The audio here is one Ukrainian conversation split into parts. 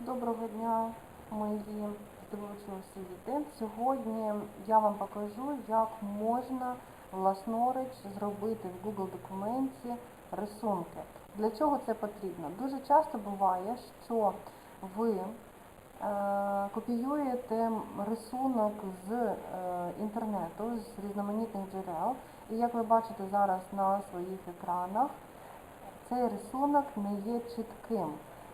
Доброго дня, мої здивовичні діти. Сьогодні я вам покажу, як можна власноруч зробити в Google документі рисунки. Для чого це потрібно? Дуже часто буває, що ви е, копіюєте рисунок з е, інтернету, з різноманітних джерел. І як ви бачите зараз на своїх екранах, цей рисунок не є чітким.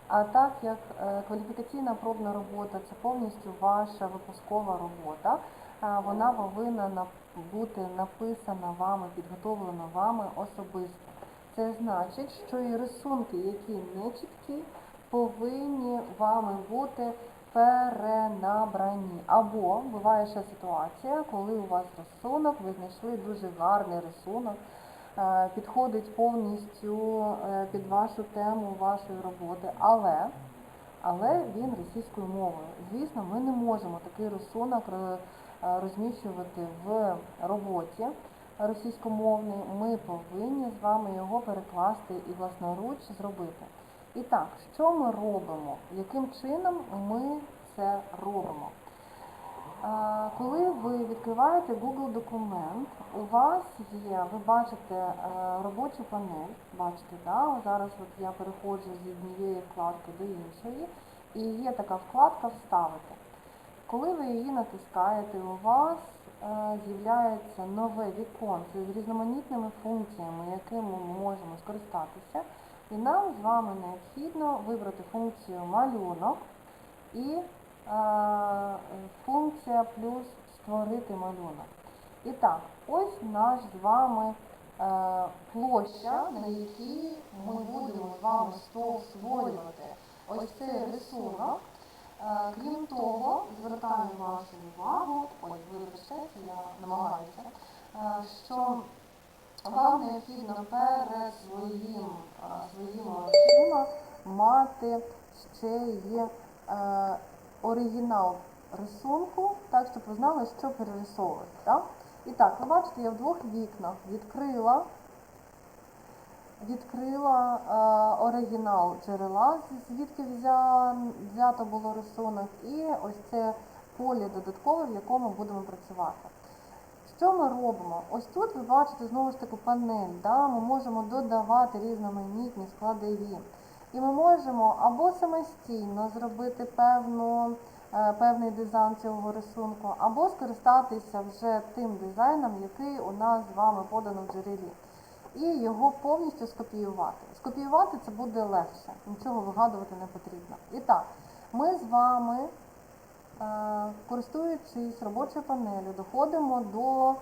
А так як е, кваліфікаційна пробна робота це повністю ваша випускова робота, вона повинна бути написана вами, підготовлена вами особисто. Це значить, що і рисунки, які не чіткі, повинні вами бути перенабрані. Або буває ще ситуація, коли у вас рисунок, ви знайшли дуже гарний рисунок, підходить повністю е, під вашу тему вашої роботи, але, але він російською мовою. Звісно, ми не можемо такий рисунок е, розміщувати в роботі російськомовний. Ми повинні з вами його перекласти і власноруч зробити. І так, що ми робимо? Яким чином ми це робимо? А, Коли ви відкриваєте Google документ, у вас є, ви бачите е, робочу панель, бачите, да? Зараз от я переходжу з однієї вкладки до іншої, і є така вкладка Вставити. Коли ви її натискаєте, у вас е, з'являється нове віконце з різноманітними функціями, якими ми можемо скористатися. І нам з вами необхідно вибрати функцію малюнок і е, функція плюс створити малюнок. І так, ось наш з вами е, площа, на якій ми будемо з вами створювати ось цей рисунок. Е, Крім того, звертаю вашу увагу, ой, вибачте, я намагаюся, е, що вам необхідно перед своїм, е, своїми очима мати ще є е, оригінал рисунку, так, щоб ви знали, що перерисовувати. Так? І так, ви бачите, я в двох вікнах відкрила відкрила е, оригінал джерела, звідки взя, взято було рисунок, і ось це поле додаткове, в якому будемо працювати. Що ми робимо? Ось тут ви бачите знову ж таки панель, да? ми можемо додавати різноманітні складові. І ми можемо або самостійно зробити певну, е, певний дизайн цього рисунку, або скористатися вже тим дизайном, який у нас з вами подано в джерелі і його повністю скопіювати. Скопіювати це буде легше, нічого вигадувати не потрібно. І так, ми з вами, е, користуючись робочою панелью, доходимо до е,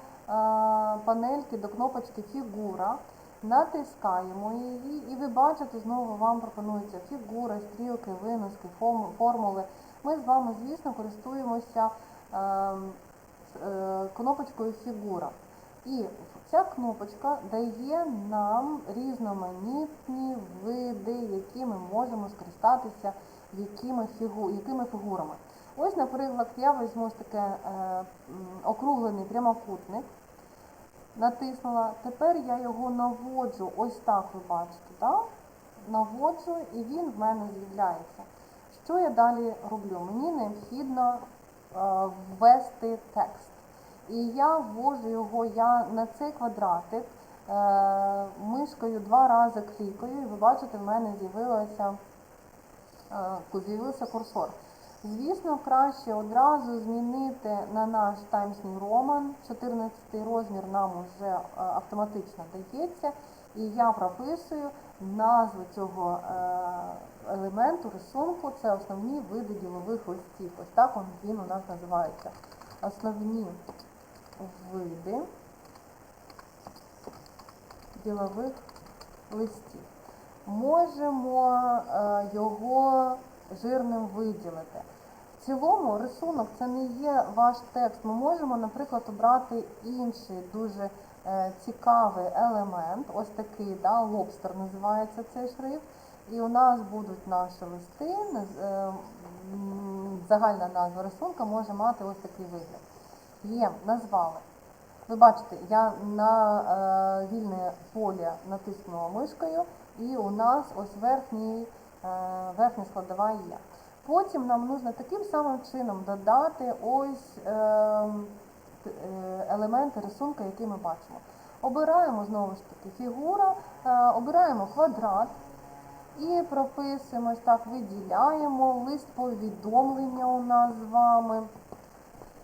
панельки, до кнопочки Фігура, натискаємо її, і ви бачите, знову вам пропонується фігура, стрілки, виноски, формули. Ми з вами, звісно, користуємося е, е, кнопочкою Фігура. І ця кнопочка дає нам різноманітні види, які ми можемо скористатися якими, фігу, якими фігурами. Ось, наприклад, я візьму таке е, округлений прямокутник, натиснула. Тепер я його наводжу, ось так ви бачите, да? наводжу і він в мене з'являється. Що я далі роблю? Мені необхідно е, ввести текст. І я ввожу його я на цей квадратик е, мишкою два рази клікаю, і ви бачите, в мене е, з'явився курсор. Звісно, краще одразу змінити на наш Times New Roman. 14 розмір нам вже е, автоматично дається. І я прописую назву цього е, елементу, рисунку. Це основні види ділових листів. Ось так він у нас називається. Основні види ділових листів. Можемо е, його жирним виділити. В цілому рисунок це не є ваш текст. Ми можемо, наприклад, обрати інший дуже е, цікавий елемент, ось такий, да, лобстер називається цей шрифт. І у нас будуть наші листи. е, Загальна назва рисунка може мати ось такий вигляд. Є, назвали. Ви бачите, я на е, вільне поле натиснула мишкою, і у нас ось верхній, верхня складова є. Потім нам потрібно таким самим чином додати ось ем, е, елементи рисунка, які ми бачимо. Обираємо знову ж таки фігура, е, обираємо квадрат і прописуємо так, виділяємо лист повідомлення у нас з вами.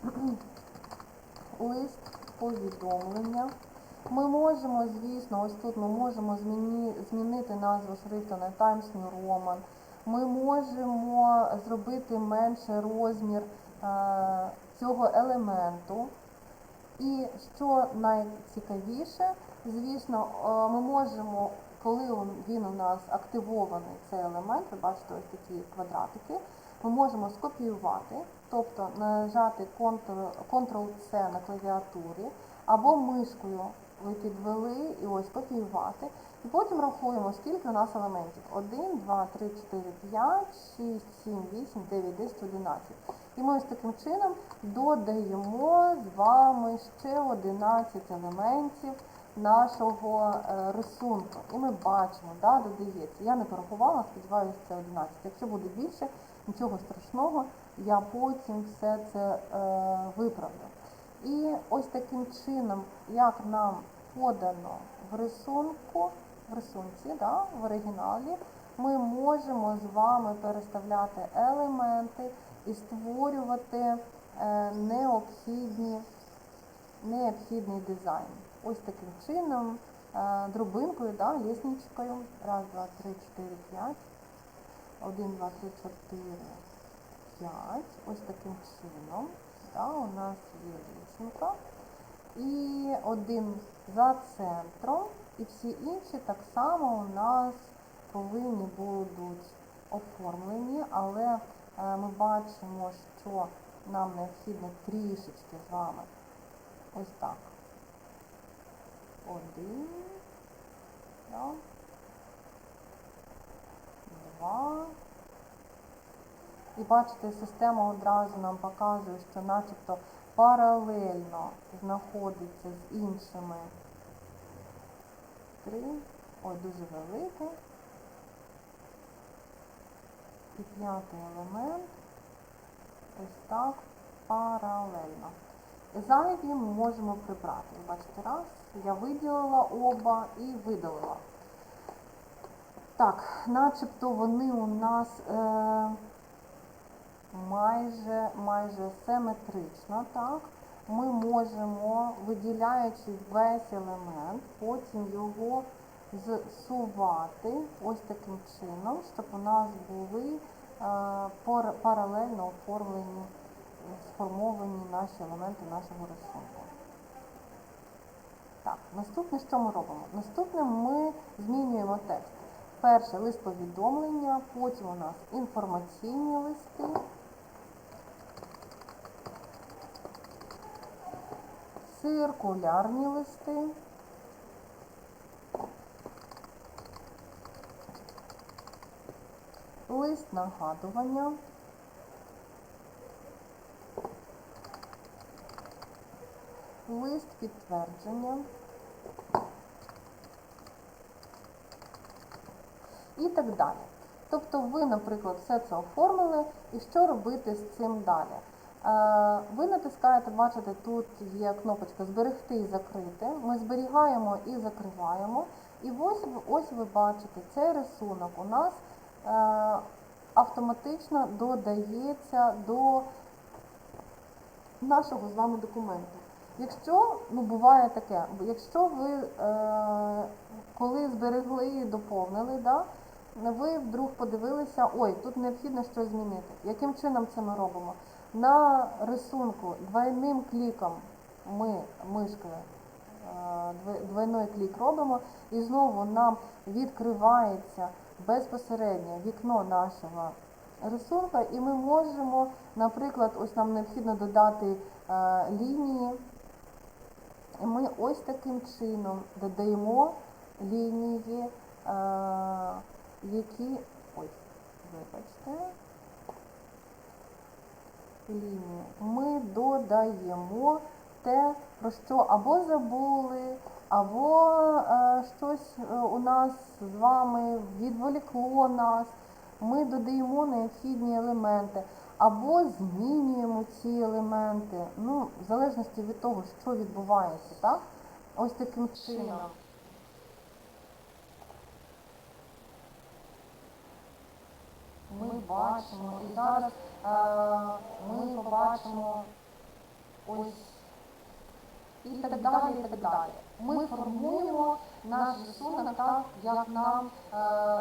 Лист повідомлення. Ми можемо, звісно, ось тут ми можемо змінити назву шрифту на Times New Roman. Ми можемо зробити менше розмір е, цього елементу. І що найцікавіше, звісно, е, ми можемо, коли він у нас активований, цей елемент, ви бачите ось такі квадратики, ми можемо скопіювати, тобто нажати Ctrl-C на клавіатурі, або мишкою ви підвели і ось копіювати. І потім рахуємо, скільки у нас елементів. 1, 2, 3, 4, 5, 6, 7, 8, 9, 10, 11. І ми ось таким чином додаємо з вами ще 11 елементів нашого е, рисунку. І ми бачимо, да, додається. Я не порахувала, сподіваюся, це 11. Якщо буде більше, нічого страшного, я потім все це е, виправлю. І ось таким чином, як нам подано в рисунку, в рисунці, да, в оригіналі, ми можемо з вами переставляти елементи і створювати е, необхідні, необхідний дизайн. Ось таким чином, е, дробинкою, да, лісничкою. Раз, два, три, чотири, п'ять. Один, два, три, чотири, п'ять. Ось таким чином. Да, у нас є лісенка. І один за центром. І всі інші так само у нас повинні будуть оформлені, але е, ми бачимо, що нам необхідно трішечки з вами ось так. Один, да, два. І бачите, система одразу нам показує, що начебто паралельно знаходиться з іншими. Три. Ой, дуже великий. І п'ятий елемент. Ось так паралельно. Зайві ми можемо прибрати. Бачите, раз, я виділила оба і видалила. Так, начебто вони у нас е, майже, майже симетрично, так? Ми можемо, виділяючи весь елемент, потім його зсувати ось таким чином, щоб у нас були е, пар- паралельно оформлені, сформовані наші елементи нашого рисунку. Так, наступне, що ми робимо? Наступне ми змінюємо текст. Перше лист повідомлення, потім у нас інформаційні листи. Циркулярні листи. Лист нагадування. Лист підтвердження. і так далі. Тобто ви, наприклад, все це оформили, і що робити з цим далі? Е, Ви натискаєте, бачите, тут є кнопочка Зберегти і закрити. Ми зберігаємо і закриваємо. І ось, ось ви бачите, цей рисунок у нас е, автоматично додається до нашого з вами документу. Якщо, ну буває таке, якщо ви е, коли зберегли і доповнили, да, ви вдруг подивилися, ой, тут необхідно щось змінити. Яким чином це ми робимо? На рисунку двойним кліком ми мишкою е, дво- двойной клік робимо, і знову нам відкривається безпосередньо вікно нашого рисунка, і ми можемо, наприклад, ось нам необхідно додати е, лінії. І ми ось таким чином додаємо лінії, е, які. Ой, вибачте. Лінії. Ми додаємо те, про що або забули, або е, щось е, у нас з вами відволікло нас. ми додаємо необхідні елементи або змінюємо ці елементи, ну, в залежності від того, що відбувається, так? Ось таким чином. Ми бачимо, і зараз е, ми побачимо ось і так далі, і так далі. Ми формуємо наш рисунок так, як нам, е,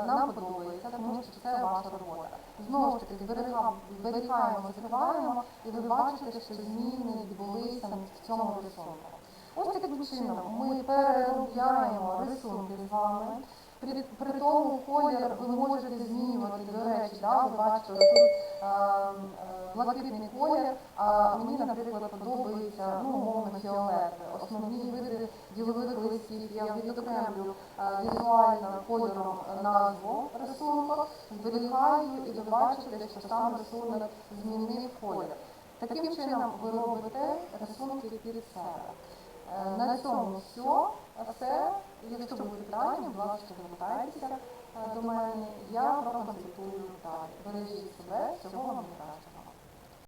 нам подобається, тому що це ваша робота. Знову ж таки, зберіга- зберігаємо, закриваємо, і ви бачите, що зміни відбулися в цьому рисунку. Ось таким чином ми переробляємо рисунки з вами. При, при тому колір ви можете змінювати, до речі, да, ви бачите, тут блакитний колір, а мені, наприклад, подобається ну, умовно фіолетовий. Основні види ділових листів я відокремлю візуально кольором назву рисунку, зберігаю і ви бачите, що сам рисунок змінив колір. Таким чином ви робите рисунки під себе. Е, На цьому все. Все. Якщо будуть питання, будь ласка, звертайтеся до мене. Я вам консультую далі. Бережіть себе, всього вам найкращого.